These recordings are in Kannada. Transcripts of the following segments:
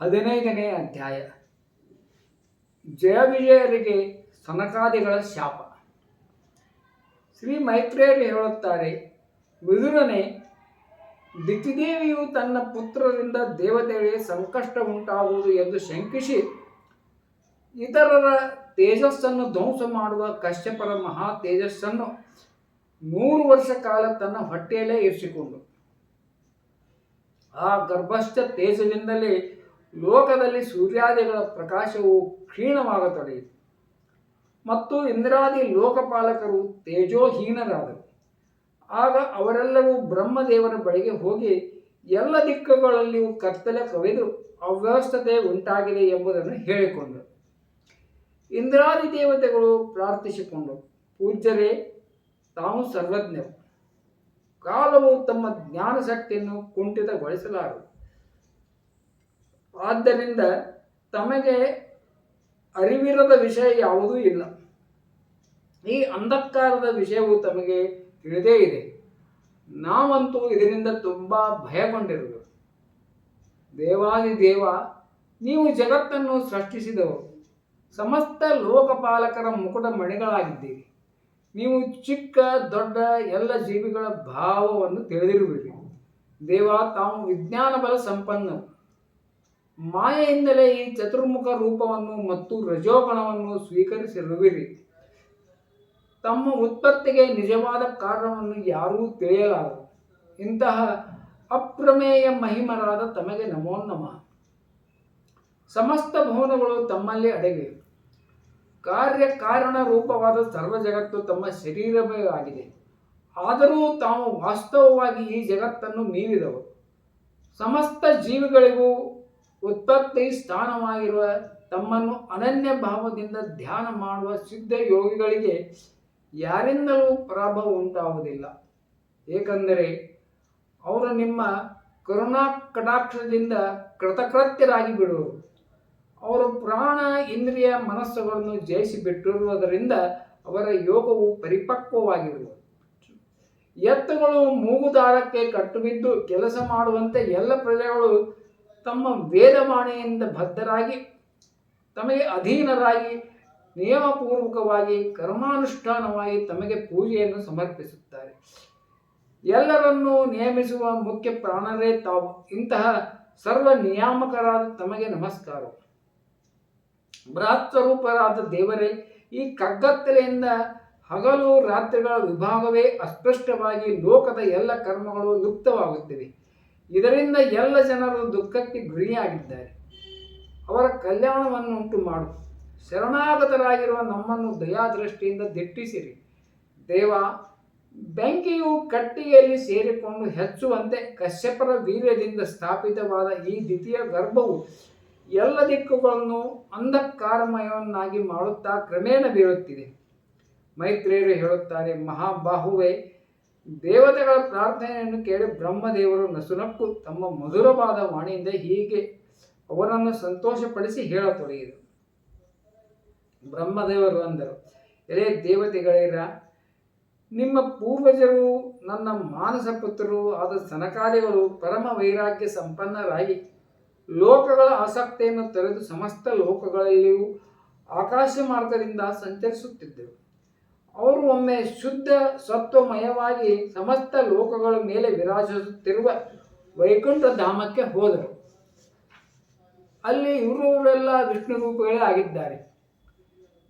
ಹದಿನೈದನೇ ಅಧ್ಯಾಯ. ಜಯ ವಿಜಯರಿಗೆ ಸನಕಾದಿಗಳ ಶಾಪ. ಶ್ರೀ ಮೈತ್ರೇಯರು ಹೇಳುತ್ತಾರೆ ವಿದುರನೇ ದಿತಿದೇವಿಯು ತನ್ನ ಪುತ್ರರಿಂದ ದೇವತೆಗಳಿಗೆ ಸಂಕಷ್ಟ ಉಂಟಾಗುವುದು ಎಂದು ಶಂಕಿಸಿ, ಇತರರ ತೇಜಸ್ಸನ್ನು ಧ್ವಂಸ ಮಾಡುವ ಕಶ್ಯಪರ ಮಹಾ ತೇಜಸ್ಸನ್ನು ನೂರು ವರ್ಷ ಕಾಲ ತನ್ನ ಹೊಟ್ಟೆಯಲ್ಲೇ ಇರಿಸಿಕೊಂಡು ಆ ಗರ್ಭಸ್ಥ ತೇಜದಿಂದಲೇ ಲೋಕದಲ್ಲಿ ಸೂರ್ಯಾದಿಗಳ ಪ್ರಕಾಶವು ಕ್ಷೀಣವಾಗತೊಡಗಿತು ಮತ್ತು ಇಂದ್ರಾದಿ ಲೋಕಪಾಲಕರು ತೇಜೋಹೀನರಾದರು. ಆಗ ಅವರೆಲ್ಲರೂ ಬ್ರಹ್ಮದೇವರ ಬಳಿಗೆ ಹೋಗಿ ಎಲ್ಲ ದಿಕ್ಕುಗಳಲ್ಲಿಯೂ ಕತ್ತಲೆ ಕವಿದು ಅವ್ಯವಸ್ಥತೆ ಉಂಟಾಗಿದೆ ಎಂಬುದನ್ನು ಹೇಳಿಕೊಂಡರು. ಇಂದ್ರಾದಿ ದೇವತೆಗಳು ಪ್ರಾರ್ಥಿಸಿಕೊಂಡರು. ಪೂಜ್ಯರೇ, ತಾವು ಸರ್ವಜ್ಞರು. ಕಾಲವು ತಮ್ಮ ಜ್ಞಾನ ಶಕ್ತಿಯನ್ನು ಕುಂಠಿತಗೊಳಿಸಲಾರದು ಆದ್ದರಿಂದ ತಮಗೆ ಅರಿವಿರದ ವಿಷಯ ಯಾವುದೂ ಇಲ್ಲ. ಈ ಅಂಧಕಾರದ ವಿಷಯವು ತಮಗೆ ತಿಳಿದೇ ಇದೆ. ನಾವಂತೂ ಇದರಿಂದ ತುಂಬ ಭಯಗೊಂಡಿರುವುದು ದೇವಾದಿ ದೇವ, ನೀವು ಜಗತ್ತನ್ನು ಸೃಷ್ಟಿಸಿದವರು. ಸಮಸ್ತ ಲೋಕಪಾಲಕರ ಮುಕುಟ ಮಣಿಗಳಾಗಿದ್ದೀರಿ. ನೀವು ಚಿಕ್ಕ, ದೊಡ್ಡ ಎಲ್ಲ ಜೀವಿಗಳ ಭಾವವನ್ನು ತಿಳಿದಿರುವಿರಿ. ದೇವ, ತಾವು ವಿಜ್ಞಾನ ಬಲ ಸಂಪನ್ನರು. ಮಾಯೆಯಿಂದಲೇ ಈ ಚತುರ್ಮುಖ ರೂಪವನ್ನು ಮತ್ತು ರಜೋಗಣವನ್ನು ಸ್ವೀಕರಿಸಿರುವಿರಿ. ತಮ್ಮ ಉತ್ಪತ್ತಿಗೆ ನಿಜವಾದ ಕಾರಣವನ್ನು ಯಾರೂ ತಿಳಿಯಲಾರರು. ಇಂತಹ ಅಪ್ರಮೇಯ ಮಹಿಮರಾದ ತಮಗೆ ನಮೋ ನಮಃ. ಸಮಸ್ತ ಭವನಗಳು ತಮ್ಮಲ್ಲಿ ಅಡಗಿವೆ. ಕಾರ್ಯ ಕಾರಣ ರೂಪವಾದ ಸರ್ವ ಜಗತ್ತು ತಮ್ಮ ಶರೀರವೇ ಆಗಿದೆ. ಆದರೂ ತಾವು ವಾಸ್ತವವಾಗಿ ಈ ಜಗತ್ತನ್ನು ಮೀರಿದವರು. ಸಮಸ್ತ ಜೀವಿಗಳಿಗೂ ಉತ್ಪತ್ತಿ ಸ್ಥಾನವಾಗಿರುವ ತಮ್ಮನ್ನು ಅನನ್ಯ ಭಾವದಿಂದ ಧ್ಯಾನ ಮಾಡುವ ಸಿದ್ಧ ಯೋಗಿಗಳಿಗೆ ಯಾರಿಂದಲೂ ಪ್ರಭಾವ ಉಂಟಾಗುವುದಿಲ್ಲ. ಏಕೆಂದರೆ ಅವರು ನಿಮ್ಮ ಕರುಣಾ ಕಟಾಕ್ಷದಿಂದ ಕೃತಕೃತ್ಯರಾಗಿ ಬಿಡುವರು. ಅವರು ಪ್ರಾಣ ಇಂದ್ರಿಯ ಮನಸ್ಸುಗಳನ್ನು ಜಯಿಸಿ ಬಿಟ್ಟಿರುವುದರಿಂದ ಅವರ ಯೋಗವು ಪರಿಪಕ್ವವಾಗಿರುವುದು. ಎತ್ತುಗಳು ಮೂಗುದಾರಕ್ಕೆ ಕಟ್ಟುಬಿದ್ದು ಕೆಲಸ ಮಾಡುವಂತೆ ಎಲ್ಲ ಪ್ರಜೆಗಳು ತಮ್ಮ ವೇದವಾಣಿಯಿಂದ ಬದ್ಧರಾಗಿ, ತಮಗೆ ಅಧೀನರಾಗಿ, ನಿಯಮಪೂರ್ವಕವಾಗಿ, ಕರ್ಮಾನುಷ್ಠಾನವಾಗಿ ತಮಗೆ ಪೂಜೆಯನ್ನು ಸಮರ್ಪಿಸುತ್ತಾರೆ. ಎಲ್ಲರನ್ನೂ ನೇಮಿಸುವ ಮುಖ್ಯ ಪ್ರಾಣರೇ ತಾವು. ಇಂತಹ ಸರ್ವ ನಿಯಾಮಕರಾದ ತಮಗೆ ನಮಸ್ಕಾರ. ಬೃಹತ್ವರೂಪರಾದ ದೇವರೇ, ಈ ಕಗ್ಗತ್ತಲೆಯಿಂದ ಹಗಲು ರಾತ್ರಿಗಳ ವಿಭಾಗವೇ ಅಸ್ಪಷ್ಟವಾಗಿ ಲೋಕದ ಎಲ್ಲ ಕರ್ಮಗಳು ಲುಪ್ತವಾಗುತ್ತಿವೆ ಇದರಿಂದ ಎಲ್ಲ ಜನರು ದುಃಖಕ್ಕೆ ಗುರಿಯಾಗಿದ್ದಾರೆ. ಅವರ ಕಲ್ಯಾಣವನ್ನು ಉಂಟು ಮಾಡು. ಶರಣಾಗತರಾಗಿರುವ ನಮ್ಮನ್ನು ದಯಾದೃಷ್ಟಿಯಿಂದ ದಿಟ್ಟಿಸಿರಿ. ದೇವ, ಬೆಂಕಿಯು ಕಟ್ಟಿಗೆಯಲ್ಲಿ ಸೇರಿಕೊಂಡು ಹೆಚ್ಚುವಂತೆ ಕಶ್ಯಪರ ವೀರ್ಯದಿಂದ ಸ್ಥಾಪಿತವಾದ ಈ ದ್ವಿತೀಯ ಗರ್ಭವು ಎಲ್ಲ ದಿಕ್ಕುಗಳನ್ನು ಅಂಧಕಾರಮಯವನ್ನಾಗಿ ಮಾಡುತ್ತಾ ಕ್ರಮೇಣ ಬೀಳುತ್ತಿದೆ. ಮೈತ್ರೇಯರು ಹೇಳುತ್ತಾರೆ, ಮಹಾಬಾಹುವೆ ದೇವತೆಗಳ ಪ್ರಾರ್ಥನೆಯನ್ನು ಕೇಳಿ ಬ್ರಹ್ಮದೇವರು ನಸುನಕ್ಕು ತಮ್ಮ ಮಧುರವಾದ ವಾಣಿಯಿಂದ ಹೀಗೆ ಅವರನ್ನು ಸಂತೋಷಪಡಿಸಿ ಹೇಳತೊಡಗಿದರು ಬ್ರಹ್ಮದೇವರು ಅಂದರು, ಎಲೆ ದೇವತೆಗಳಿರ, ನಿಮ್ಮ ಪೂರ್ವಜರು, ನನ್ನ ಮಾನಸ ಪುತ್ರರು ಆದ ಸನಕಾದಿಗಳು ಪರಮ ವೈರಾಗ್ಯ ಸಂಪನ್ನರಾಗಿ ಲೋಕಗಳ ಆಸಕ್ತಿಯನ್ನು ತೊರೆದು ಸಮಸ್ತ ಲೋಕಗಳಲ್ಲಿಯೂ ಆಕಾಶ ಮಾರ್ಗದಿಂದ ಸಂಚರಿಸುತ್ತಿದ್ದರು. ಅವರು ಒಮ್ಮೆ ಶುದ್ಧ ಸತ್ವಮಯವಾಗಿ ಸಮಸ್ತ ಲೋಕಗಳ ಮೇಲೆ ವಿರಾಜಿಸುತ್ತಿರುವ ವೈಕುಂಠ ಧಾಮಕ್ಕೆ ಹೋದರು. ಅಲ್ಲಿ ಇವರವರೆಲ್ಲ ವಿಷ್ಣು ರೂಪಗಳೇ ಆಗಿದ್ದಾರೆ.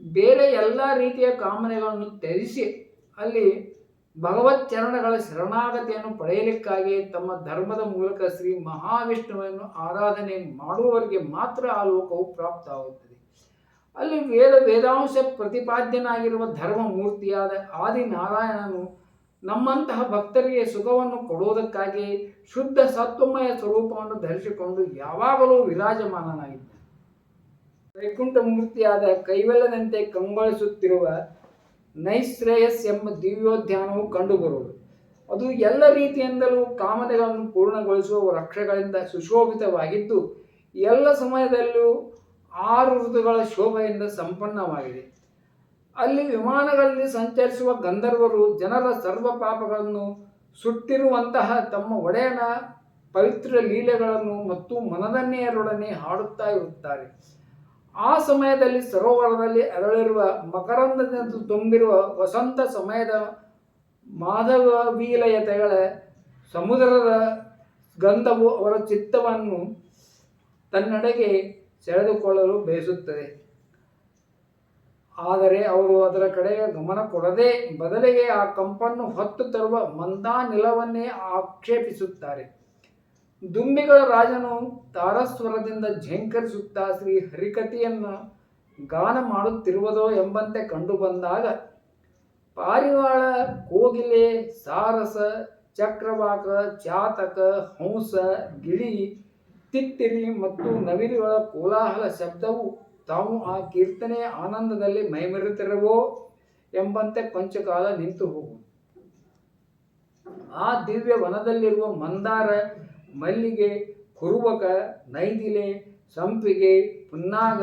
ಬೇರೆ ಎಲ್ಲ ರೀತಿಯ ಕಾಮನೆಗಳನ್ನು ತ್ಯಜಿಸಿ ಅಲ್ಲಿ ಭಗವತ್ ಚರಣಗಳ ಶರಣಾಗತಿಯನ್ನು ಪಡೆಯಲಿಕ್ಕಾಗಿ ತಮ್ಮ ಧರ್ಮದ ಮೂಲಕ ಶ್ರೀ ಮಹಾವಿಷ್ಣುವನ್ನು ಆರಾಧನೆ ಮಾಡುವವರಿಗೆ ಮಾತ್ರ ಆ ಲೋಕವು ಪ್ರಾಪ್ತವಾಗುತ್ತದೆ ಅಲ್ಲಿ ವೇದ ವೇದಾಂಶ ಪ್ರತಿಪಾದ್ಯನಾಗಿರುವ ಧರ್ಮ ಮೂರ್ತಿಯಾದ ಆದಿನಾರಾಯಣನು ನಮ್ಮಂತಹ ಭಕ್ತರಿಗೆ ಸುಖವನ್ನು ಕೊಡುವುದಕ್ಕಾಗಿ ಶುದ್ಧ ಸತ್ವಮಯ ಸ್ವರೂಪವನ್ನು ಧರಿಸಿಕೊಂಡು ಯಾವಾಗಲೂ ವಿರಾಜಮಾನನಾಗಿದ್ದಾನೆ. ವೈಕುಂಠ ಮೂರ್ತಿಯಾದ ಕೈವೆಲ್ಲದಂತೆ ಕಂಗೊಳಿಸುತ್ತಿರುವ ನೈಶ್ರೇಯಸ್ ಎಂಬ ದಿವ್ಯೋದ್ಯಾನವು ಕಂಡುಬರುವುದು. ಅದು ಎಲ್ಲ ರೀತಿಯಿಂದಲೂ ಕಾಮನೆಗಳನ್ನು ಪೂರ್ಣಗೊಳಿಸುವ ರಕ್ಷಗಳಿಂದ ಸುಶೋಭಿತವಾಗಿದ್ದು, ಎಲ್ಲ ಸಮಯದಲ್ಲೂ ಆರು ಋತುಗಳ ಶೋಭೆಯಿಂದ ಸಂಪನ್ನವಾಗಿದೆ. ಅಲ್ಲಿ ವಿಮಾನಗಳಲ್ಲಿ ಸಂಚರಿಸುವ ಗಂಧರ್ವರು ಜನರ ಸರ್ವ ಪಾಪಗಳನ್ನು ಸುಟ್ಟಿರುವಂತಹ ತಮ್ಮ ಒಡೆಯನ ಪವಿತ್ರ ಲೀಲೆಗಳನ್ನು ಮತ್ತು ಮನದನ್ನೆಯರೊಡನೆ ಹಾಡುತ್ತಾ ಇರುತ್ತಾರೆ. ಆ ಸಮಯದಲ್ಲಿ ಸರೋವರದಲ್ಲಿ ಅರಳಿರುವ ಮಕರಂದದಿಂದ ತುಂಬಿರುವ ವಸಂತ ಸಮಯದ ಮಾಧವೀಲಯತೆಗಳ ಸಮುದ್ರದ ಗಂಧವು ಅವರ ಚಿತ್ತವನ್ನು ತನ್ನೆಡೆಗೆ ಸೆಳೆದುಕೊಳ್ಳಲು ಬಯಸುತ್ತದೆ. ಆದರೆ ಅವರು ಅದರ ಕಡೆಗೆ ಗಮನ ಕೊಡದೆ ಬದಲಿಗೆ ಆ ಕಂಪನ್ನು ಹೊತ್ತು ತರುವ ಮಂದಾನಿಲವನ್ನೇ ಆಕ್ಷೇಪಿಸುತ್ತಾರೆ. ದುಂಬಿಗಳ ರಾಜನು ತಾರಸ್ವರದಿಂದ ಝೇಂಕರಿಸುತ್ತಾ ಶ್ರೀ ಹರಿಕಥೆಯನ್ನು ಗಾನ ಮಾಡುತ್ತಿರುವುದೋ ಎಂಬಂತೆ ಕಂಡುಬಂದಾಗ ಪಾರಿವಾಳ, ಕೋಗಿಲೆ, ಸಾರಸ, ಚಕ್ರವಾಕ, ಚಾತಕ, ಹಂಸ, ಗಿಳಿ ತಿತ್ತಿರಿ ಮತ್ತು ನವಿಲುಗಳ ಕೋಲಾಹಲ ಶಬ್ದವು ತಾವು ಆ ಕೀರ್ತನೆಯ ಆನಂದದಲ್ಲಿ ಮೈಮೆರುತ್ತಿರವೋ ಎಂಬಂತೆ ಪಂಚಕಾಲ ನಿಂತು ಹೋಗು ಆ ದಿವ್ಯ ವನದಲ್ಲಿರುವ ಮಂದಾರ, ಮಲ್ಲಿಗೆ ಕುರುವಕ ನೈದಿಲೆ, ಸಂಪಿಗೆ, ಪುನ್ನಾಗ,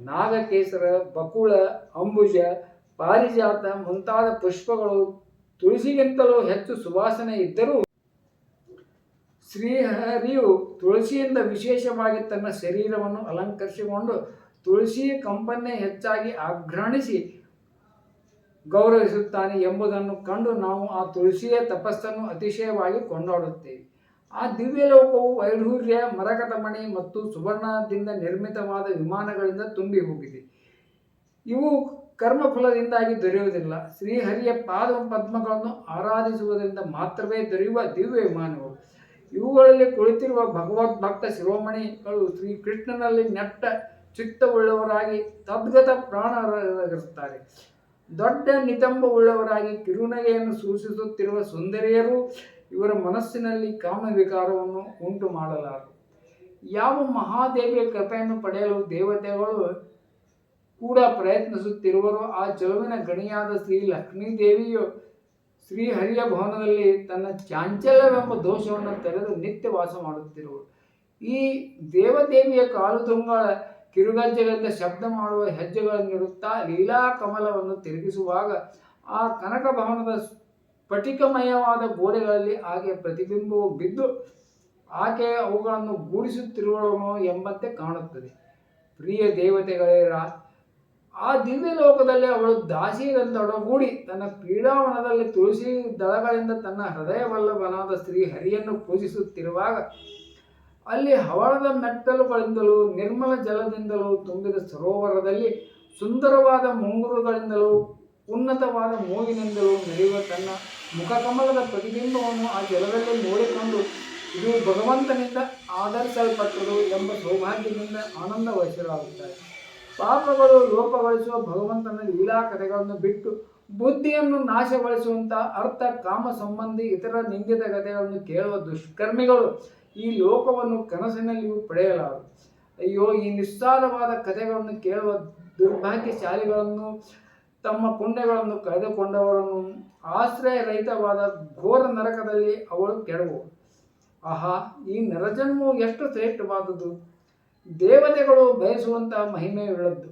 ನಾಗಕೇಸರ, ಬಕುಳ, ಅಂಬುಜ, ಪಾರಿಜಾತ ಮುಂತಾದ ಪುಷ್ಪಗಳು ತುಳಸಿಗಿಂತಲೂ ಹೆಚ್ಚು ಸುವಾಸನೆ ಇದ್ದರೂ ಶ್ರೀಹರಿಯು ತುಳಸಿಯಿಂದ ವಿಶೇಷವಾಗಿ ತನ್ನ ಶರೀರವನ್ನು ಅಲಂಕರಿಸಿಕೊಂಡು ತುಳಸಿ ಕಂಪನ್ನೆ ಹೆಚ್ಚಾಗಿ ಆಘ್ರಾಣಿಸಿ ಗೌರವಿಸುತ್ತಾನೆ ಎಂಬುದನ್ನು ಕಂಡು ನಾವು ಆ ತುಳಸಿಯ ತಪಸ್ಸನ್ನು ಅತಿಶಯವಾಗಿ ಕೊಂಡಾಡುತ್ತೇವೆ. ಆ ದಿವ್ಯಲೋಕವು ವೈಢೂರ್ಯ ಮರಕತಮಣಿ ಮತ್ತು ಸುವರ್ಣದಿಂದ ನಿರ್ಮಿತವಾದ ವಿಮಾನಗಳಿಂದ ತುಂಬಿ ಹೋಗಿದೆ ಇವು ಕರ್ಮಫಲದಿಂದಾಗಿ ದೊರೆಯುವುದಿಲ್ಲ. ಶ್ರೀಹರಿಯ ಪಾದ ಪದ್ಮಗಳನ್ನು ಆರಾಧಿಸುವುದರಿಂದ ಮಾತ್ರವೇ ದೊರೆಯುವ ದಿವ್ಯ ವಿಮಾನಗಳು. ಇವುಗಳಲ್ಲಿ ಕುಳಿತಿರುವ ಭಗವದ್ ಭಕ್ತ ಶಿರೋಮಣಿಗಳು ಶ್ರೀಕೃಷ್ಣನಲ್ಲಿ ನೆಟ್ಟ ಚಿತ್ತವುಳ್ಳವರಾಗಿ ತದ್ಗತ ಪ್ರಾಣರಾಗಿರುತ್ತಾರೆ ದೊಡ್ಡ ನಿತಂಬವುಳ್ಳವರಾಗಿ ಕಿರುನಗೆಯನ್ನು ಸೂಚಿಸುತ್ತಿರುವ ಸುಂದರಿಯರು ಇವರ ಮನಸ್ಸಿನಲ್ಲಿ ಕಾಮವಿಕಾರವನ್ನು ಉಂಟು ಮಾಡಲಾರರು ಯಾವ ಮಹಾದೇವಿಯ ಕೃಪೆಯನ್ನು ಪಡೆಯಲು ದೇವತೆಗಳು ಕೂಡ ಪ್ರಯತ್ನಿಸುತ್ತಿರುವರು ಆ ಚೆಲುವಿನ ಗಣಿಯಾದ ಶ್ರೀ ಲಕ್ಷ್ಮೀದೇವಿಯು ಶ್ರೀಹರಿಯ ಭವನದಲ್ಲಿ ತನ್ನ ಚಾಂಚಲ್ಯವೆಂಬ ದೋಷವನ್ನು ತೆರೆದು ನಿತ್ಯ ವಾಸ ಮಾಡುತ್ತಿರುವುದು. ಈ ದೇವದೇವಿಯ ಕಾಲುತುಂಗಳ ಕಿರುಗಜ್ಜೆಗಳಿಂದ ಶಬ್ದ ಮಾಡುವ ಹೆಜ್ಜೆಗಳನ್ನಿಡುತ್ತಾ ಲೀಲಾ ಕಮಲವನ್ನು ತಿರುಗಿಸುವಾಗ ಆ ಕನಕ ಭವನದ ಸ್ಫಟಿಕಮಯವಾದ ಗೋಡೆಗಳಲ್ಲಿ ಆಕೆ ಪ್ರತಿಬಿಂಬವು ಬಿದ್ದು ಆಕೆ ಅವುಗಳನ್ನು ಗೂಡಿಸುತ್ತಿರುವವನು ಎಂಬಂತೆ ಕಾಣುತ್ತದೆ. ಪ್ರಿಯ ದೇವತೆಗಳೇರ ಆ ದಿವ್ಯ ಲೋಕದಲ್ಲಿ ಅವಳು ದಾಸಿಯರೊಡಗೂಡಿ ತನ್ನ ಕ್ರೀಡಾವನದಲ್ಲಿ ತುಳಸಿ ದಳಗಳಿಂದ ತನ್ನ ಹೃದಯವಲ್ಲಭನಾದ ಸ್ತ್ರೀ ಹರಿಯನ್ನು ಪೂಜಿಸುತ್ತಿರುವಾಗ ಅಲ್ಲಿ ಹವಳದ ಮೆಟ್ಟಲುಗಳಿಂದಲೂ, ನಿರ್ಮಲ ಜಲದಿಂದಲೂ ತುಂಬಿದ ಸರೋವರದಲ್ಲಿ ಸುಂದರವಾದ ಮುಂಗುರುಗಳಿಂದಲೂ, ಉನ್ನತವಾದ ಮೂಗಿನಿಂದಲೂ ನಡೆಯುವ ತನ್ನ ಮುಖಕಮಲದ ಪ್ರತಿಬಿಂಬವನ್ನು ಆ ಜಲದಲ್ಲಿ ನೋಡಿಕೊಂಡು ಇದು ಭಗವಂತನಿಂದ ಆಧರಿಸಲ್ಪಟ್ಟರು ಎಂಬ ಸೌಭಾಗ್ಯದಿಂದ ಆನಂದ ವಹಿಸಲಾಗುತ್ತಾರೆ ಪಾಪಗಳು ಲೋಪಗೊಳಿಸುವ ಭಗವಂತನ ಲೀಲಾ ಕಥೆಗಳನ್ನು ಬಿಟ್ಟು ಬುದ್ಧಿಯನ್ನು ನಾಶಗೊಳಿಸುವಂಥ ಅರ್ಥ, ಕಾಮ ಸಂಬಂಧಿ ಇತರ ನಿಂದಿತ ಕಥೆಗಳನ್ನು ಕೇಳುವ ದುಷ್ಕರ್ಮಿಗಳು ಈ ಲೋಕವನ್ನು ಕನಸಿನಲ್ಲಿಯೂ ಪಡೆಯಲಾರು ಅಯ್ಯೋ, ಈ ನಿಸ್ಸಾರವಾದ ಕಥೆಗಳನ್ನು ಕೇಳುವ ದುರ್ಭಾಗ್ಯಶಾಲಿಗಳನ್ನು, ತಮ್ಮ ಪುಣ್ಯಗಳನ್ನು ಕಳೆದುಕೊಂಡವರನ್ನು ಆಶ್ರಯರಹಿತವಾದ ಘೋರ ನರಕದಲ್ಲಿ ಅವಳು ಕೆಡವು. ಆಹಾ, ಈ ನರಜನ್ಮವು ಎಷ್ಟು ಶ್ರೇಷ್ಠವಾದುದು. ದೇವತೆಗಳು ಬಯಸುವಂತಹ ಮಹಿಮೆಯುಳ್ಳದ್ದು.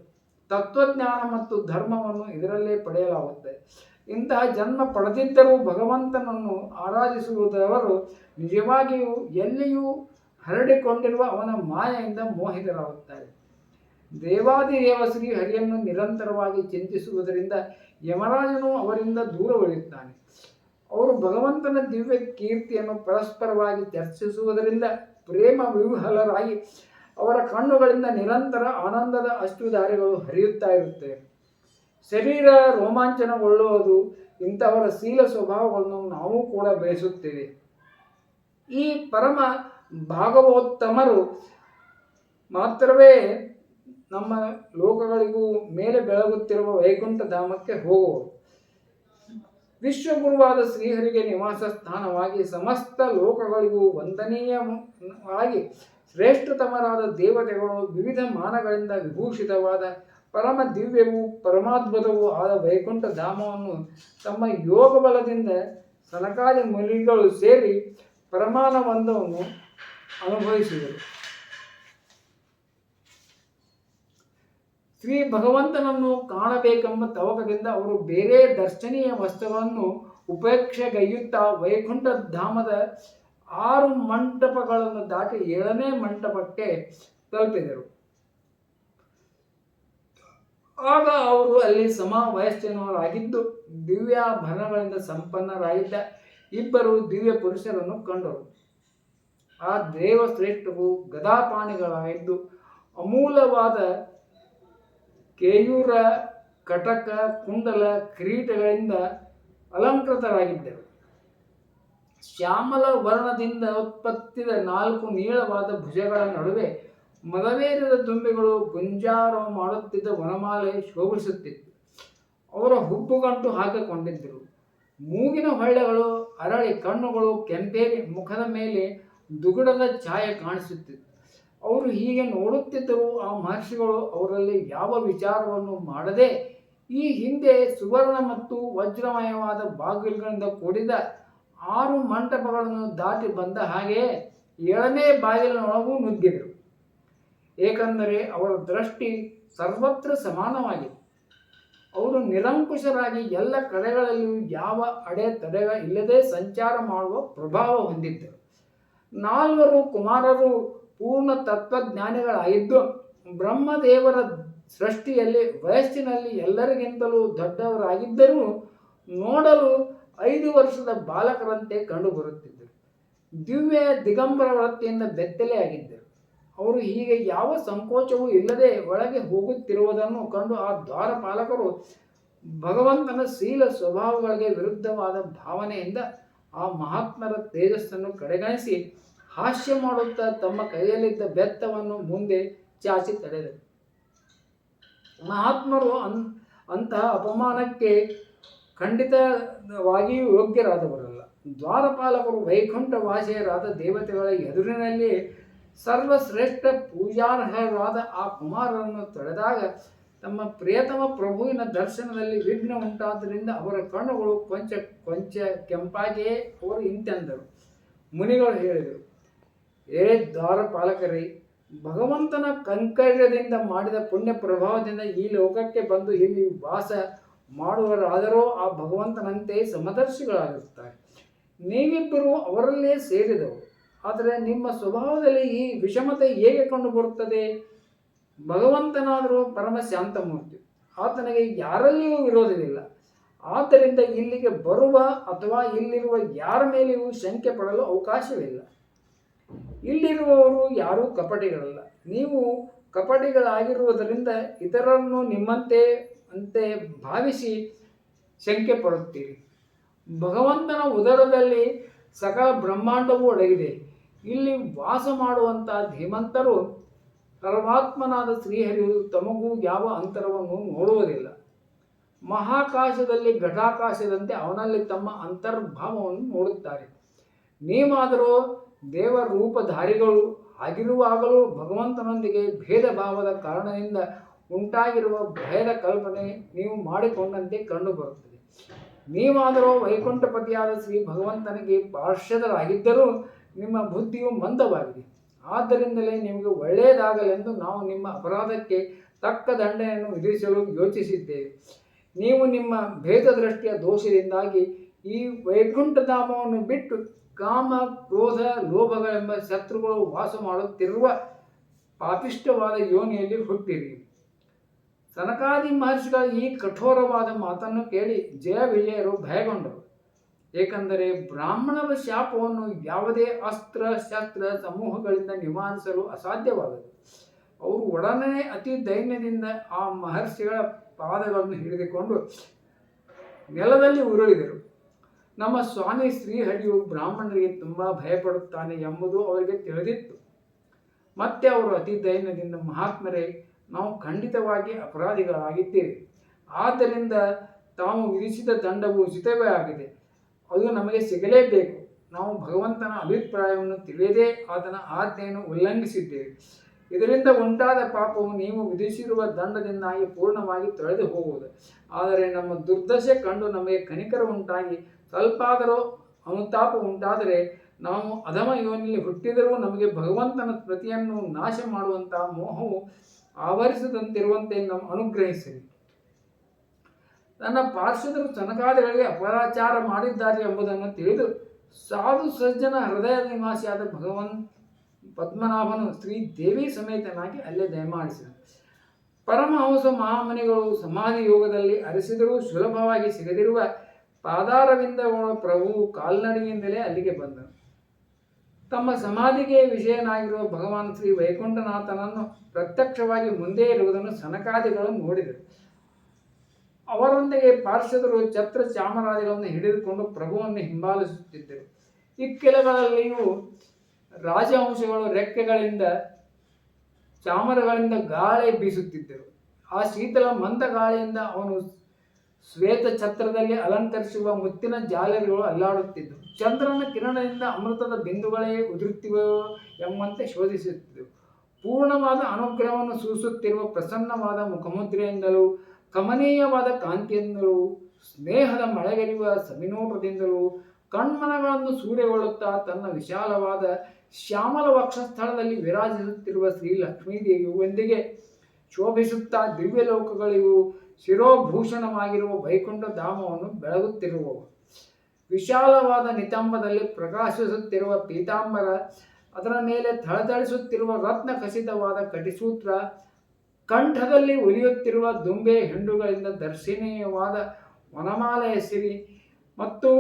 ತತ್ವಜ್ಞಾನ ಮತ್ತು ಧರ್ಮವನ್ನು ಇದರಲ್ಲೇ ಪಡೆಯಲಾಗುತ್ತದೆ ಇಂತಹ ಜನ್ಮ ಪಡೆದಿದ್ದರೂ ಭಗವಂತನನ್ನು ಆರಾಧಿಸುವುದವರು ನಿಜವಾಗಿಯೂ ಎಲ್ಲಿಯೂ ಹರಡಿಕೊಂಡಿರುವ ಅವನ ಮಾಯೆಯಿಂದ ಮೋಹಿತರಾಗುತ್ತಾರೆ. ದೇವಾದಿದೇವ ಹರಿಯನ್ನು ನಿರಂತರವಾಗಿ ಚಿಂತಿಸುವುದರಿಂದ ಯಮರಾಜನು ಅವರಿಂದ ದೂರ ಉಳಿಯುತ್ತಾನೆ ಅವರು ಭಗವಂತನ ದಿವ್ಯ ಕೀರ್ತಿಯನ್ನು ಪರಸ್ಪರವಾಗಿ ಚರ್ಚಿಸುವುದರಿಂದ ಪ್ರೇಮ ವಿಹ್ವಲರಾಗಿ ಅವರ ಕಣ್ಣುಗಳಿಂದ ನಿರಂತರ ಆನಂದದ ಅಶ್ರುಧಾರೆಗಳು ಹರಿಯುತ್ತಾ ಇರುತ್ತೆ. ಶರೀರ ರೋಮಾಂಚನಗೊಳ್ಳುವುದು ಇಂಥವರ ಶೀಲ ಸ್ವಭಾವಗಳನ್ನು ನಾವು ಕೂಡ ಬಯಸುತ್ತೇವೆ ಈ ಪರಮ ಭಾಗವೋತ್ತಮರು ಮಾತ್ರವೇ ನಮ್ಮ ಲೋಕಗಳಿಗೂ ಮೇಲೆ ಬೆಳಗುತ್ತಿರುವ ವೈಕುಂಠ ಧಾಮಕ್ಕೆ ಹೋಗುವರು. ವಿಶ್ವಗುರುವಾದ ಶ್ರೀಹರಿಗೆ ನಿವಾಸ ಸ್ಥಾನವಾಗಿ ಸಮಸ್ತ ಲೋಕಗಳಿಗೂ ವಂದನೀಯವಾಗಿ ಶ್ರೇಷ್ಠತಮರಾದ ದೇವತೆಗಳು ವಿವಿಧ ಮಾನಗಳಿಂದ ವಿಭೂಷಿತವಾದ ಪರಮ ದಿವ್ಯವೂ, ಪರಮಾದ್ಭುತವೂ ಆದ ವೈಕುಂಠ ಧಾಮವನ್ನು ತಮ್ಮ ಯೋಗ ಬಲದಿಂದ ಸನಕಾದಿ ಮುನಿಗಳು ಸೇರಿ ಪರಮಾನಂದವನ್ನು ಅನುಭವಿಸಿದರು. ಶ್ರೀ ಭಗವಂತನನ್ನು ಕಾಣಬೇಕೆಂಬ ತವಕದಿಂದ ಅವರು ಬೇರೆ ದರ್ಶನೀಯ ವಸ್ತುಗಳನ್ನು ಉಪೇಕ್ಷೆಗೈಯುತ್ತಾ ವೈಕುಂಠ ಧಾಮದ ಆರು ಮಂಟಪಗಳನ್ನು ದಾಟಿ ಏಳನೇ ಮಂಟಪಕ್ಕೆ ತಲುಪಿದರು. ಆಗ ಅವರು ಅಲ್ಲಿ ಸಮ ವಯಸ್ಸಿನವರಾಗಿದ್ದು ದಿವ್ಯಾಭರಣಗಳಿಂದ ಸಂಪನ್ನರಾಗಿದ್ದ ಇಬ್ಬರು ದಿವ್ಯ ಪುರುಷರನ್ನು ಕಂಡರು. ಆ ದೇವಶ್ರೇಷ್ಠವು ಗದಾಪಾಣಿಗಳಾಗಿದ್ದು, ಅಮೂಲವಾದ ಕೇಯೂರ, ಕಟಕ, ಕುಂಡಲ, ಕಿರೀಟಗಳಿಂದ ಅಲಂಕೃತರಾಗಿದ್ದರು. ಶ್ಯಾಮಲ ವರ್ಣದಿಂದ ಉತ್ಪತ್ತಿದ ನಾಲ್ಕು ನೀಳವಾದ ಭುಜಗಳ ನಡುವೆ ಮದವೇರಿದ ದುಂಬೆಗಳು ಗುಂಜಾರ ಮಾಡುತ್ತಿದ್ದ ವನಮಾಲೆ ಶೋಭಿಸುತ್ತಿತ್ತು. ಅವರ ಹುಬ್ಬುಗಂಟು ಹಾಕಿಕೊಂಡಿದ್ದರು. ಮೂಗಿನ ಹೊಳ್ಳೆಗಳು, ಅರಳಿ ಕಣ್ಣುಗಳು, ಕೆಂಪೇರಿ ಮುಖದ ಮೇಲೆ ದುಗುಡದ ಛಾಯೆ ಕಾಣಿಸುತ್ತಿತ್ತು. ಅವರು ಹೀಗೆ ನೋಡುತ್ತಿದ್ದರು ಆ ಮಹರ್ಷಿಗಳು ಅವರಲ್ಲಿ ಯಾವ ವಿಚಾರವನ್ನು ಮಾಡದೆ ಈ ಹಿಂದೆ ಸುವರ್ಣ ಮತ್ತು ವಜ್ರಮಯವಾದ ಬಾಗಿಲುಗಳಿಂದ ಕೂಡಿದ ಆರು ಮಂಟಪಗಳನ್ನು ದಾಟಿ ಬಂದ ಹಾಗೆ ಏಳನೇ ಬಾಗಿಲಿನೊಳಗೂ ನುಗ್ಗಿದರು. ಏಕೆಂದರೆ ಅವರ ದೃಷ್ಟಿ ಸರ್ವತ್ರ ಸಮಾನವಾಗಿದೆ. ಅವರು ನಿರಂಕುಶರಾಗಿ ಎಲ್ಲ ಕಡೆಗಳಲ್ಲಿಯೂ ಯಾವ ಅಡೆ ತಡೆಗ ಇಲ್ಲದೆ ಸಂಚಾರ ಮಾಡುವ ಪ್ರಭಾವ ಹೊಂದಿದ್ದರು. ನಾಲ್ವರು ಕುಮಾರರು ಪೂರ್ಣ ತತ್ವಜ್ಞಾನಿಗಳಾಗಿದ್ದು, ಬ್ರಹ್ಮದೇವರ ಸೃಷ್ಟಿಯಲ್ಲಿ ವಯಸ್ಸಿನಲ್ಲಿ ಎಲ್ಲರಿಗಿಂತಲೂ ದೊಡ್ಡವರಾಗಿದ್ದರೂ ನೋಡಲು ಐದು ವರ್ಷದ ಬಾಲಕರಂತೆ ಕಂಡುಬರುತ್ತಿದ್ದರು ದಿವ್ಯ ದಿಗಂಬರ ವೃತ್ತಿಯಿಂದ ಬೆತ್ತಲೆಯಾಗಿದ್ದರು ಅವರು ಹೀಗೆ ಯಾವ ಸಂಕೋಚವೂ ಇಲ್ಲದೆ ಒಳಗೆ ಹೋಗುತ್ತಿರುವುದನ್ನು ಕಂಡು ಆ ದ್ವಾರಪಾಲಕರು ಭಗವಂತನ ಶೀಲ ಸ್ವಭಾವಗಳಿಗೆ ವಿರುದ್ಧವಾದ ಭಾವನೆಯಿಂದ ಆ ಮಹಾತ್ಮರ ತೇಜಸ್ಸನ್ನು ಕಡೆಗಣಿಸಿ ಹಾಸ್ಯ ಮಾಡುತ್ತಾ ತಮ್ಮ ಕೈಯಲ್ಲಿದ್ದ ಬೆತ್ತವನ್ನು ಮುಂದೆ ಚಾಚಿ ತಡೆದರು. ಮಹಾತ್ಮರು ಅನ್, ಅಂತಹ ಅಪಮಾನಕ್ಕೆ ಖಂಡಿತವಾಗಿಯೂ ಯೋಗ್ಯರಾದವರಲ್ಲ. ದ್ವಾರಪಾಲಕರು ವೈಕುಂಠ ವಾಸಿಯರಾದ ದೇವತೆಗಳ ಎದುರಿನಲ್ಲಿ ಸರ್ವಶ್ರೇಷ್ಠ ಪೂಜಾರ್ಹರಾದ ಆ ಕುಮಾರರನ್ನು ತಡೆದಾಗ ತಮ್ಮ ಪ್ರಿಯತಮ ಪ್ರಭುವಿನ ದರ್ಶನದಲ್ಲಿ ವಿಘ್ನ ಉಂಟಾದ್ದರಿಂದ ಅವರ ಕಣ್ಣುಗಳು ಕೊಂಚ ಕೊಂಚ ಕೆಂಪಾಗಿಯೇ ಅವರು ಇಂತೆಂದರು. ಮುನಿಗಳು ಹೇಳಿದರು, ಏ ದ್ವಾರಪಾಲಕರೇ, ಭಗವಂತನ ಕಂಕರ್ಯದಿಂದ ಮಾಡಿದ ಪುಣ್ಯ ಪ್ರಭಾವದಿಂದ ಈ ಲೋಕಕ್ಕೆ ಬಂದು ಇಲ್ಲಿ ವಾಸ ಮಾಡುವರಾದರೂ ಆ ಭಗವಂತನಂತೆ ಸಮದರ್ಶಿಗಳಾಗಿರುತ್ತಾರೆ. ನೀವಿಬ್ಬರು ಅವರಲ್ಲೇ ಸೇರಿದವು. ಆದರೆ ನಿಮ್ಮ ಸ್ವಭಾವದಲ್ಲಿ ಈ ವಿಷಮತೆ ಹೇಗೆ ಕಂಡುಬರುತ್ತದೆ? ಭಗವಂತನಾದರೂ ಪರಮ ಶಾಂತಮೂರ್ತಿ. ಆತನಿಗೆ ಯಾರಲ್ಲಿಯೂ ವಿರೋಧವಿಲ್ಲ. ಆದ್ದರಿಂದ ಇಲ್ಲಿಗೆ ಬರುವ ಅಥವಾ ಇಲ್ಲಿರುವ ಯಾರ ಮೇಲೆಯೂ ಶಂಕೆ ಪಡಲು ಅವಕಾಶವಿಲ್ಲ. ಇಲ್ಲಿರುವವರು ಯಾರೂ ಕಪಟಿಗಳಲ್ಲ. ನೀವು ಕಪಟಿಗಳಾಗಿರುವುದರಿಂದ ಇತರರನ್ನು ನಿಮ್ಮಂತೆ ಅಂತೆ ಭಾವಿಸಿ ಶಂಕೆ ಪಡುತ್ತೀರಿ. ಭಗವಂತನ ಉದರದಲ್ಲಿ ಸಕಲ ಬ್ರಹ್ಮಾಂಡವೂ ಅಡಗಿದೆ. ಇಲ್ಲಿ ವಾಸ ಮಾಡುವಂಥ ಧೀಮಂತರು ಪರಮಾತ್ಮನಾದ ಶ್ರೀಹರಿಯು ತಮಗೂ ಯಾವ ಅಂತರವನ್ನು ನೋಡುವುದಿಲ್ಲ. ಮಹಾಕಾಶದಲ್ಲಿ ಘಟಾಕಾಶದಂತೆ ಅವನಲ್ಲಿ ತಮ್ಮ ಅಂತರ್ಭಾವವನ್ನು ನೋಡುತ್ತಾರೆ. ನೀವಾದರೂ ದೇವ ರೂಪಧಾರಿಗಳು ಆಗಿರುವಾಗಲೂ ಭಗವಂತನೊಂದಿಗೆ ಭೇದ ಭಾವದ ಕಾರಣದಿಂದ ಉಂಟಾಗಿರುವ ಭಯದ ಕಲ್ಪನೆ ನೀವು ಮಾಡಿಕೊಂಡಂತೆ ಕಂಡುಬರುತ್ತದೆ ನೀವಾದರೂ ವೈಕುಂಠಪತಿಯಾದ ಶ್ರೀ ಭಗವಂತನಿಗೆ ಪಾರ್ಶ್ವದರಾಗಿದ್ದರೂ ನಿಮ್ಮ ಬುದ್ಧಿಯು ಮಂದವಾಗಿದೆ. ಆದ್ದರಿಂದಲೇ ನಿಮಗೆ ಒಳ್ಳೆಯದಾಗಲೆಂದು ನಾವು ನಿಮ್ಮ ಅಪರಾಧಕ್ಕೆ ತಕ್ಕ ದಂಡನೆಯನ್ನು ವಿಧಿಸಲು ಯೋಚಿಸಿದ್ದೇವೆ. ನೀವು ನಿಮ್ಮ ಭೇದದೃಷ್ಟಿಯ ದೋಷದಿಂದಾಗಿ ಈ ವೈಕುಂಠಧಾಮವನ್ನು ಬಿಟ್ಟು ಕಾಮ ಕ್ರೋಧ ಲೋಭಗಳೆಂಬ ಶತ್ರುಗಳು ವಾಸ ಮಾಡುತ್ತಿರುವ ಪಾಪಿಷ್ಟವಾದ ಯೋನಿಯಲ್ಲಿ ಹುಟ್ಟಿರಿ. ಸನಕಾದಿ ಮಹರ್ಷಿಗಳ ಈ ಕಠೋರವಾದ ಮಾತನ್ನು ಕೇಳಿ ಜಯ ವಿಜಯರು ಭಯಗೊಂಡರು. ಏಕೆಂದರೆ ಬ್ರಾಹ್ಮಣರ ಶಾಪವನ್ನು ಯಾವುದೇ ಅಸ್ತ್ರ, ಶಸ್ತ್ರ, ಸಮೂಹಗಳಿಂದ ನಿವಾರಿಸಲು ಅಸಾಧ್ಯವಾಗದು. ಅವರು ಒಡನೆ ಅತಿ ದೈನ್ಯದಿಂದ ಆ ಮಹರ್ಷಿಗಳ ಪಾದಗಳನ್ನು ಹಿಡಿದುಕೊಂಡು ನೆಲದಲ್ಲಿ ಉರುಳಿದರು. ನಮ್ಮ ಸ್ವಾಮಿ ಶ್ರೀಹರಿಯು ಬ್ರಾಹ್ಮಣರಿಗೆ ತುಂಬ ಭಯಪಡುತ್ತಾನೆ ಎಂಬುದು ಅವರಿಗೆ ತಿಳಿದಿತ್ತು. ಮತ್ತೆ ಅವರು ಅತಿ ದೈನ್ಯದಿಂದ ಮಹಾತ್ಮರೇ ನಾವು ಖಂಡಿತವಾಗಿ ಅಪರಾಧಿಗಳಾಗಿದ್ದೇವೆ. ಆದ್ದರಿಂದ ತಾವು ವಿಧಿಸಿದ ದಂಡವು ಉಚಿತವೇ ಆಗಿದೆ. ಅದು ನಮಗೆ ಸಿಗಲೇಬೇಕು. ನಾವು ಭಗವಂತನ ಅಭಿಪ್ರಾಯವನ್ನು ತಿಳಿಯದೇ ಆತನ ಆಜ್ಞೆಯನ್ನು ಉಲ್ಲಂಘಿಸಿದ್ದೇವೆ. ಇದರಿಂದ ಉಂಟಾದ ಪಾಪವು ನೀವು ವಿಧಿಸಿರುವ ದಂಡದಿಂದಾಗಿ ಪೂರ್ಣವಾಗಿ ತೊಳೆದು ಹೋಗುವುದು. ಆದರೆ ನಮ್ಮ ದುರ್ದಶೆ ಕಂಡು ನಮಗೆ ಕನಿಕರ ಉಂಟಾಗಿ ಸ್ವಲ್ಪಾದರೂ ಅನುತಾಪ ಉಂಟಾದರೆ ನಾವು ಅಧಮ ಯೋನಿಯಲ್ಲಿ ಹುಟ್ಟಿದರೂ ನಮಗೆ ಭಗವಂತನ ಪ್ರತಿಯನ್ನು ನಾಶ ಮಾಡುವಂತಹ ಮೋಹವು ಆವರಿಸದಂತಿರುವಂತೆ ನಾವು ಅನುಗ್ರಹಿಸಿರಿ. ತನ್ನ ಪಾರ್ಶ್ವದರು ಸನಕಾದಿಗಳಿಗೆ ಅಪರಾಚಾರ ಮಾಡಿದ್ದಾರೆ ಎಂಬುದನ್ನು ತಿಳಿದು ಸಾಧು ಸಜ್ಜನ ಹೃದಯ ನಿವಾಸಿಯಾದ ಭಗವನ್ ಪದ್ಮನಾಭನು ಶ್ರೀ ದೇವಿ ಸಮೇತನಾಗಿ ಅಲ್ಲೇ ದಯಮಾಡಿಸಿದನು. ಪರಮಹಂಸ ಮಹಾಮನಿಗಳು ಸಮಾಧಿ ಯೋಗದಲ್ಲಿ ಅರಸಿದರೂ ಸುಲಭವಾಗಿ ಸಿಗದಿರುವ ಪಾದಾರವಿಂದ ಪ್ರಭು ಕಾಲ್ನಡಿಯಿಂದಲೇ ಅಲ್ಲಿಗೆ ಬಂದನು. ತಮ್ಮ ಸಮಾಧಿಗೆ ವಿಜಯನಾಗಿರುವ ಭಗವಾನ್ ಶ್ರೀ ವೈಕುಂಠನಾಥನನ್ನು ಪ್ರತ್ಯಕ್ಷವಾಗಿ ಮುಂದೆ ಇರುವುದನ್ನು ಸನಕಾದಿಗಳು ನೋಡಿದರು. ಅವರೊಂದಿಗೆ ಪಾರ್ಷದರು ಛತ್ರ ಚಾಮರಾದಿಗಳನ್ನು ಹಿಡಿದುಕೊಂಡು ಪ್ರಭುವನ್ನು ಹಿಂಬಾಲಿಸುತ್ತಿದ್ದರು. ಇಕ್ಕೆಲಗಳಲ್ಲಿಯೂ ರಾಜವಂಶಗಳು ರೆಕ್ಕೆಗಳಿಂದ ಚಾಮರಗಳಿಂದ ಗಾಳಿ ಬೀಸುತ್ತಿದ್ದರು. ಆ ಶೀತಲ ಮಂದ ಗಾಳಿಯಿಂದ ಅವನು ಶ್ವೇತ ಛತ್ರದಲ್ಲಿ ಅಲಂಕರಿಸುವ ಮುತ್ತಿನ ಜಾಲರಿಗಳು ಅಲ್ಲಾಡುತ್ತಿದ್ದವು. ಚಂದ್ರನ ಕಿರಣದಿಂದ ಅಮೃತದ ಬಿಂದುಗಳೇ ಉದುರುತ್ತಿವೆಯೋ ಎಂಬಂತೆ ಶೋಧಿಸುತ್ತಿದ್ದವು. ಪೂರ್ಣವಾದ ಅನುಗ್ರಹವನ್ನು ಸೂಸುತ್ತಿರುವ ಪ್ರಸನ್ನವಾದ ಮುಖಮುದ್ರೆಯಿಂದಲೂ, ಕಮನೀಯವಾದ ಕಾಂತಿಯಿಂದಲೂ, ಸ್ನೇಹದ ಮಳೆಗರಿಯುವ ಸವಿನೋಪದಿಂದಲೂ, ಕಣ್ಮನಗಳನ್ನು ಸೂರ್ಯಗೊಳ್ಳುತ್ತಾ ತನ್ನ ವಿಶಾಲವಾದ ಶ್ಯಾಮಲ ವಕ್ಷಸ್ಥಳದಲ್ಲಿ ವಿರಾಜಿಸುತ್ತಿರುವ ಶ್ರೀ ಲಕ್ಷ್ಮೀದೇವಿಯೊಂದಿಗೆ ಶೋಭಿಸುತ್ತಾ ದಿವ್ಯಲೋಕಗಳಿಗೂ ಶಿರೋಭೂಷಣವಾಗಿರುವ ವೈಕುಂಠ ಧಾಮವನ್ನು ಬೆಳಗುತ್ತಿರುವವು. ವಿಶಾಲವಾದ ನಿತಂಬದಲ್ಲಿ ಪ್ರಕಾಶಿಸುತ್ತಿರುವ ಪೀತಾಂಬರ, ಅದರ ಮೇಲೆ ಥಳಥಳಿಸುತ್ತಿರುವ ರತ್ನ ಕಸಿತವಾದ ಕಟಿಸೂತ್ರ, ಕಂಠದಲ್ಲಿ ಉಲಿಯುತ್ತಿರುವ ದುಂಬೆ ಹೆಂಡುಗಳಿಂದ ದರ್ಶನೀಯವಾದ ವನಮಾಲೆಯ ಸಿರಿ ಮತ್ತು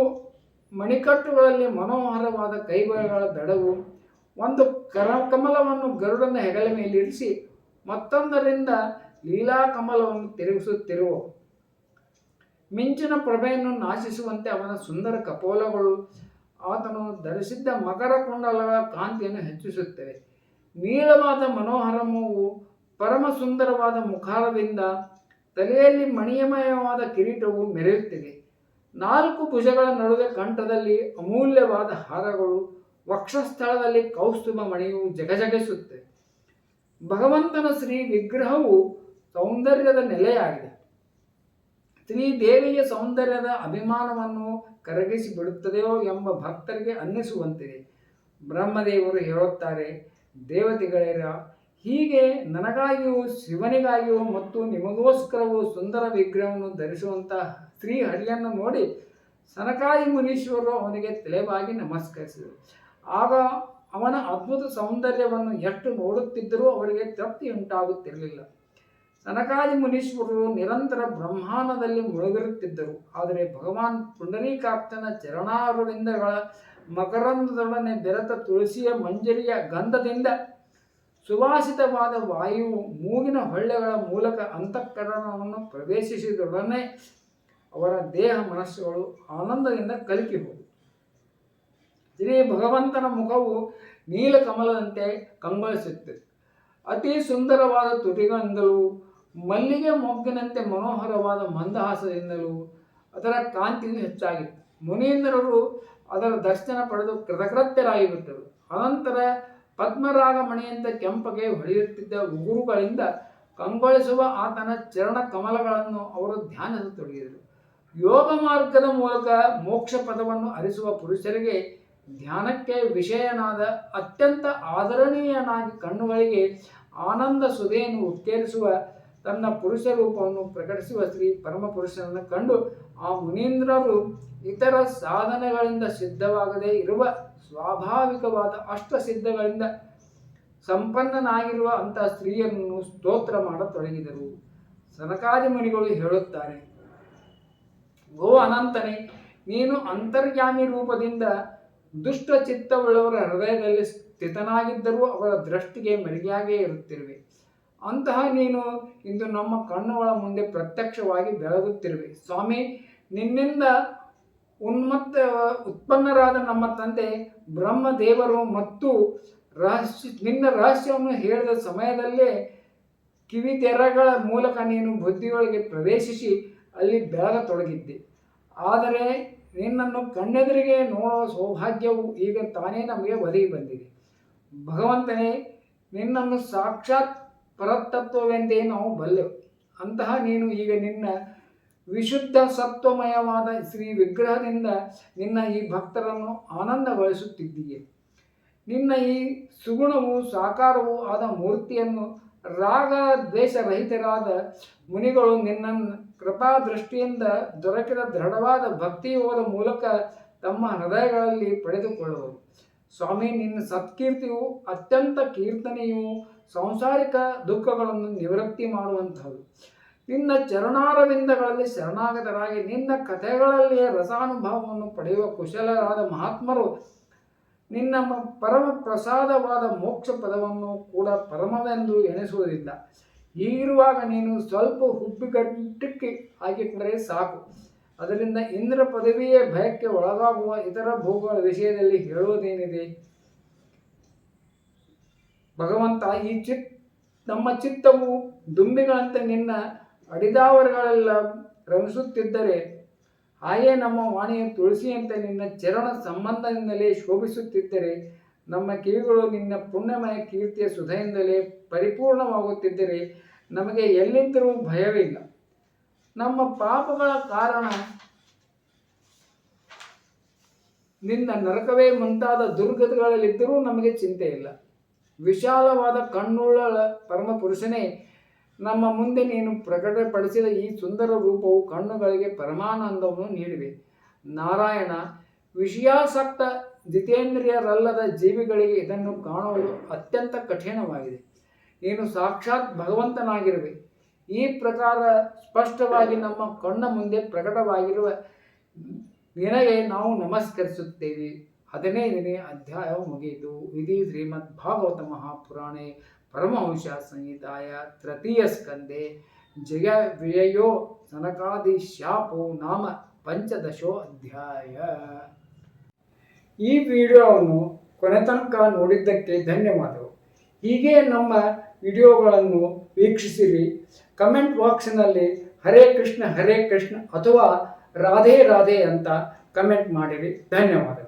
ಮಣಿಕಟ್ಟುಗಳಲ್ಲಿ ಮನೋಹರವಾದ ಕೈಬರಗಳ ದಡವು ಒಂದು ಕರ, ಕಮಲವನ್ನು ಗರುಡನ ಹೆಗಲ ಮೇಲಿರಿಸಿ ಮತ್ತೊಂದರಿಂದ ಲೀಲಾ ಕಮಲವನ್ನು ತಿರುಗಿಸುತ್ತಿರುವ ಮಿಂಚಿನ ಪ್ರಭೆಯನ್ನು ನಾಶಿಸುವಂತೆ ಅವನ ಸುಂದರ ಕಪೋಲಗಳು ಆತನು ಧರಿಸಿದ್ದ ಮಕರ ಕುಂಡಲಗಳ ಕಾಂತಿಯನ್ನು ಹೆಚ್ಚಿಸುತ್ತವೆ. ನೀಳವಾದ ಮನೋಹರಮವು ಪರಮ ಸುಂದರವಾದ ಮುಖಾರದಿಂದ ತಲೆಯಲ್ಲಿ ಮಣಿಯಮಯವಾದ ಕಿರೀಟವು ಮೆರೆಯುತ್ತಿದೆ. ನಾಲ್ಕು ಭುಜಗಳ ನಡುವೆ ಕಂಠದಲ್ಲಿ ಅಮೂಲ್ಯವಾದ ಹಾರಗಳು, ವಕ್ಷಸ್ಥಳದಲ್ಲಿ ಕೌಸ್ತುಭ ಮಣಿಯು ಜಗಜಗಿಸುತ್ತೆ ಭಗವಂತನ ಶ್ರೀ ವಿಗ್ರಹವು ಸೌಂದರ್ಯದ ನೆಲೆಯಾಗಿದೆ. ಶ್ರೀದೇವಿಯ ಸೌಂದರ್ಯದ ಅಭಿಮಾನವನ್ನು ಕರಗಿಸಿ ಬಿಡುತ್ತದೆಯೋ ಎಂಬ ಭಕ್ತರಿಗೆ ಅನ್ನಿಸುವಂತಿದೆ ಬ್ರಹ್ಮದೇವರು ಹೇಳುತ್ತಾರೆ, ದೇವತೆಗಳೇರ, ಹೀಗೆ ನನಗಾಗಿಯೂ ಶಿವನಿಗಾಗಿಯೂ ಮತ್ತು ನಿಮಗೋಸ್ಕರವೂ ಸುಂದರ ವಿಗ್ರಹವನ್ನು ಧರಿಸುವಂತಹ ಶ್ರೀಹರಿಯನ್ನು ನೋಡಿ ಸನಕಾಯಿ ಮುನೀಶ್ವರರು ಅವನಿಗೆ ತಲೆಬಾಗಿ ನಮಸ್ಕರಿಸಿದರು. ಆಗ ಅವನ ಅದ್ಭುತ ಸೌಂದರ್ಯವನ್ನು ಎಷ್ಟು ನೋಡುತ್ತಿದ್ದರೂ ಅವರಿಗೆ ತೃಪ್ತಿ ಉಂಟಾಗುತ್ತಿರಲಿಲ್ಲ ಸನಕಾದಿ ಮುನೀಶ್ವರರು ನಿರಂತರ ಬ್ರಹ್ಮಾಂಡದಲ್ಲಿ ಮುಳುಗಿರುತ್ತಿದ್ದರು. ಆದರೆ ಭಗವಾನ್ ಪುಂಡರೀಕಾಪ್ತನ ಚರಣಾರವಿಂದಗಳ ಮಕರಂದದೊಡನೆ ಬೆರೆತ ತುಳಸಿಯ ಮಂಜರಿಯ ಗಂಧದಿಂದ ಸುವಾಸಿತವಾದ ವಾಯುವು ಮೂಗಿನ ಹೊಳ್ಳೆಗಳ ಮೂಲಕ ಅಂತಃಕರಣವನ್ನು ಪ್ರವೇಶಿಸಿದೊಡನೆ ಅವರ ದೇಹ ಮನಸ್ಸುಗಳು ಆನಂದದಿಂದ ಕಲಕಿ ಹೋದವು. ಶ್ರೀ ಭಗವಂತನ ಮುಖವು ನೀಲಕಮಲದಂತೆ ಕಂಗೊಳಿಸುತ್ತದೆ ಅತಿ ಸುಂದರವಾದ ತುಟಿಗಳಿಂದಲೂ ಮಲ್ಲಿಗೆ ಮೊಗ್ಗಿನಂತೆ ಮನೋಹರವಾದ ಮಂದಹಾಸದಿಂದಲೂ ಅದರ ಕಾಂತಿಯು ಹೆಚ್ಚಾಗಿತ್ತು ಮುನೀಂದ್ರರು ಅದರ ದರ್ಶನ ಪಡೆದು ಕೃತಕೃತ್ಯರಾಗಿಬಿಟ್ಟರು. ಅನಂತರ ಪದ್ಮರಾಗ ಮಣಿಯಂತೆ ಕೆಂಪಗೆ ಹೊಡೆಯುತ್ತಿದ್ದ ಉಗುರುಗಳಿಂದ ಕಂಗೊಳಿಸುವ ಆತನ ಚರಣ ಕಮಲಗಳನ್ನು ಅವರು ಧ್ಯಾನದ ತೊಡಗಿದರು. ಯೋಗ ಮಾರ್ಗದ ಮೂಲಕ ಮೋಕ್ಷ ಪದವನ್ನು ಅರಿಸುವ ಪುರುಷರಿಗೆ ಧ್ಯಾನಕ್ಕೆ ವಿಷಯನಾದ ಅತ್ಯಂತ ಆದರಣೀಯನಾಗಿ ಕಣ್ಣುಗಳಿಗೆ ಆನಂದ ಸುಧೆಯನ್ನು ಉಕ್ಕೇರಿಸುವ ತನ್ನ ಪುರುಷ ರೂಪವನ್ನು ಪ್ರಕಟಿಸುವ ಶ್ರೀ ಪರಮ ಪುರುಷನನ್ನು ಕಂಡು ಆ ಮುನೀಂದ್ರರು ಇತರ ಸಾಧನೆಗಳಿಂದ ಸಿದ್ಧವಾಗದೇ ಇರುವ ಸ್ವಾಭಾವಿಕವಾದ ಅಷ್ಟಸಿದ್ಧಗಳಿಂದ ಸಂಪನ್ನನಾಗಿರುವ ಅಂತಹ ಸ್ತ್ರೀಯನ್ನು ಸ್ತೋತ್ರ ಮಾಡತೊಡಗಿದರು ಸನಕಾದಿ ಮುನಿಗಳು ಹೇಳುತ್ತಾರೆ ಗೋ ಅನಂತನೇ, ನೀನು ಅಂತರ್ಯಾಮಿ ರೂಪದಿಂದ ದುಷ್ಟ ಚಿತ್ತವುಳ್ಳವರ ಹೃದಯದಲ್ಲಿ ಸ್ಥಿತನಾಗಿದ್ದರೂ ಅವರ ದೃಷ್ಟಿಗೆ ಮೆರುಗಿಯಾಗೇ ಇರುತ್ತಿರುವೆ. ಅಂತಹ ನೀನು ಇಂದು ನಮ್ಮ ಕಣ್ಣುಗಳ ಮುಂದೆ ಪ್ರತ್ಯಕ್ಷವಾಗಿ ಬೆಳಗುತ್ತಿರುವೆ. ಸ್ವಾಮಿ, ನಿನ್ನಿಂದ ಉನ್ಮತ್ತ, ಉತ್ಪನ್ನರಾದ ನಮ್ಮ ತಂದೆ ಬ್ರಹ್ಮದೇವರು ಮತ್ತು ರಹಸ್ಯ, ನಿನ್ನ ರಹಸ್ಯವನ್ನು ಹೇಳಿದ ಸಮಯದಲ್ಲೇ ಕಿವಿ ತೆರಗಳ ಮೂಲಕ ನೀನು ಬುದ್ಧಿಯೊಳಗೆ ಪ್ರವೇಶಿಸಿ ಅಲ್ಲಿ ಬೆಳಗತೊಡಗಿದ್ದೆ. ಆದರೆ ನಿನ್ನನ್ನು ಕಣ್ಣೆದುರಿಗೆ ನೋಡುವ ಸೌಭಾಗ್ಯವು ಈಗ ತಾನೇ ನಮಗೆ ಒದಗಿ ಬಂದಿದೆ. ಭಗವಂತನೇ, ನಿನ್ನನ್ನು ಸಾಕ್ಷಾತ್ ಪರತತ್ವವೆಂದೇ ನಾವು ಬಲ್ಲೆವು ಅಂತಹ ನೀನು ಈಗ ನಿನ್ನ ವಿಶುದ್ಧ ಸತ್ವಮಯವಾದ ಶ್ರೀ ವಿಗ್ರಹದಿಂದ ನಿನ್ನ ಈ ಭಕ್ತರನ್ನು ಆನಂದಗೊಳಿಸುತ್ತಿದ್ದೀಯೆ. ನಿನ್ನ ಈ ಸುಗುಣವು ಸಾಕಾರವೂ ಆದ ಮೂರ್ತಿಯನ್ನು ರಾಗ ದ್ವೇಷರಹಿತರಾದ ಮುನಿಗಳು ನಿನ್ನ ಕೃಪಾ ದೃಷ್ಟಿಯಿಂದ ದೊರಕಿದ ದೃಢವಾದ ಭಕ್ತಿಯೋದ ಮೂಲಕ ತಮ್ಮ ಹೃದಯಗಳಲ್ಲಿ ಪಡೆದುಕೊಳ್ಳುವರು. ಸ್ವಾಮಿ, ನಿನ್ನ ಸತ್ಕೀರ್ತಿಯು ಅತ್ಯಂತ ಕೀರ್ತನೆಯು ಸಾಂಸಾರಿಕ ದುಃಖಗಳನ್ನು ನಿವೃತ್ತಿ ಮಾಡುವಂಥದ್ದು. ನಿನ್ನ ಚರಣಾರವಿಂದಗಳಲ್ಲಿ ಶರಣಾಗತರಾಗಿ ನಿನ್ನ ಕಥೆಗಳಲ್ಲಿಯೇ ರಸಾನುಭವವನ್ನು ಪಡೆಯುವ ಕುಶಲರಾದ ಮಹಾತ್ಮರು ನಿನ್ನ ಪರಮ ಪ್ರಸಾದವಾದ ಮೋಕ್ಷ ಪದವನ್ನು ಕೂಡ ಪರಮವೆಂದು ಎಣಿಸುವುದಿಲ್ಲ. ಹೀಗಿರುವಾಗ ನೀನು ಸ್ವಲ್ಪ ಹುಬ್ಬಿಗಟ್ಟಕ್ಕೆ ಹಾಕಿಕೊಂಡರೆ ಸಾಕು. ಅದರಿಂದ ಇಂದ್ರ ಪದವಿಯೇ ಭಯಕ್ಕೆ ಒಳಗಾಗುವ ಇತರ ಭೋಗಗಳ ವಿಷಯದಲ್ಲಿ ಹೇಳುವುದೇನಿದೆ? ಭಗವಂತ ಈ ಚಿತ್, ನಮ್ಮ ಚಿತ್ತವು ದುಂಬಿಗಳಂತೆ ನಿನ್ನ ಅಡಿದಾವರಗಳೆಲ್ಲ ರಮಿಸುತ್ತಿದ್ದರೆ ಆಯೆ ನಮ್ಮ ವಾಣಿಯ ತುಳಸಿಯಂತೆ ನಿನ್ನ ಚರಣ ಸಂಬಂಧದಿಂದಲೇ ಶೋಭಿಸುತ್ತಿದ್ದರೆ, ನಮ್ಮ ಕಿವಿಗಳು ನಿನ್ನ ಪುಣ್ಯಮಯ ಕೀರ್ತಿಯ ಸುಧೆಯಿಂದಲೇ ಪರಿಪೂರ್ಣವಾಗುತ್ತಿದ್ದರೆ, ನಮಗೆ ಎಲ್ಲಿದ್ದರೂ ಭಯವಿಲ್ಲ. ನಮ್ಮ ಪಾಪಗಳ ಕಾರಣ ನಿನ್ನ ನರಕವೇ ಮುಂತಾದ ದುರ್ಗತಗಳಲ್ಲಿದ್ದರೂ ನಮಗೆ ಚಿಂತೆ ಇಲ್ಲ ವಿಶಾಲವಾದ ಕಣ್ಣುಳ್ಳ ಪರಮಪುರುಷನೇ, ನಮ್ಮ ಮುಂದೆ ನೀನು ಪ್ರಕಟಪಡಿಸಿದ ಈ ಸುಂದರ ರೂಪವು ಕಣ್ಣುಗಳಿಗೆ ಪರಮಾನಂದವನ್ನು ನೀಡಿವೆ. ನಾರಾಯಣ, ವಿಷಯಾಸಕ್ತ ಜಿತೇಂದ್ರಿಯರಲ್ಲದ ಜೀವಿಗಳಿಗೆ ಇದನ್ನು ಕಾಣುವುದು ಅತ್ಯಂತ ಕಠಿಣವಾಗಿದೆ. ನೀನು ಸಾಕ್ಷಾತ್ ಭಗವಂತನಾಗಿರುವೆ. ಈ ಪ್ರಕಾರ ಸ್ಪಷ್ಟವಾಗಿ ನಮ್ಮ ಕಣ್ಣ ಮುಂದೆ ಪ್ರಕಟವಾಗಿರುವ ನಿನಗೆ ನಾವು ನಮಸ್ಕರಿಸುತ್ತೇವೆ. ಹದಿನೈದನೇ ಅಧ್ಯಾಯ ಮುಗಿಯಿತು. ವಿಧಿ ಶ್ರೀಮದ್ ಭಾಗವತ ಮಹಾಪುರಾಣೆ ಪರಮಹಂಶ ಸಂಹಿತಾಯ ತೃತೀಯ ಸ್ಕಂದೆ ಜಯ ವಿಜಯೋ ಸನಕಾದಿ ಶಾಪೋ ನಾಮ ಪಂಚದಶೋ ಅಧ್ಯಾಯ. ಈ ವಿಡಿಯೋವನ್ನು ಕೊನೆ ತನಕ ನೋಡಿದ್ದಕ್ಕೆ ಧನ್ಯವಾದಗಳು. ಹೀಗೆ ನಮ್ಮ ವಿಡಿಯೋಗಳನ್ನು ವೀಕ್ಷಿಸಿರಿ. ಕಮೆಂಟ್ ಬಾಕ್ಸ್ನಲ್ಲಿ ಹರೇ ಕೃಷ್ಣ ಹರೇ ಕೃಷ್ಣ ಅಥವಾ ರಾಧೆ ರಾಧೆ ಅಂತ ಕಮೆಂಟ್ ಮಾಡಿರಿ. ಧನ್ಯವಾದಗಳು.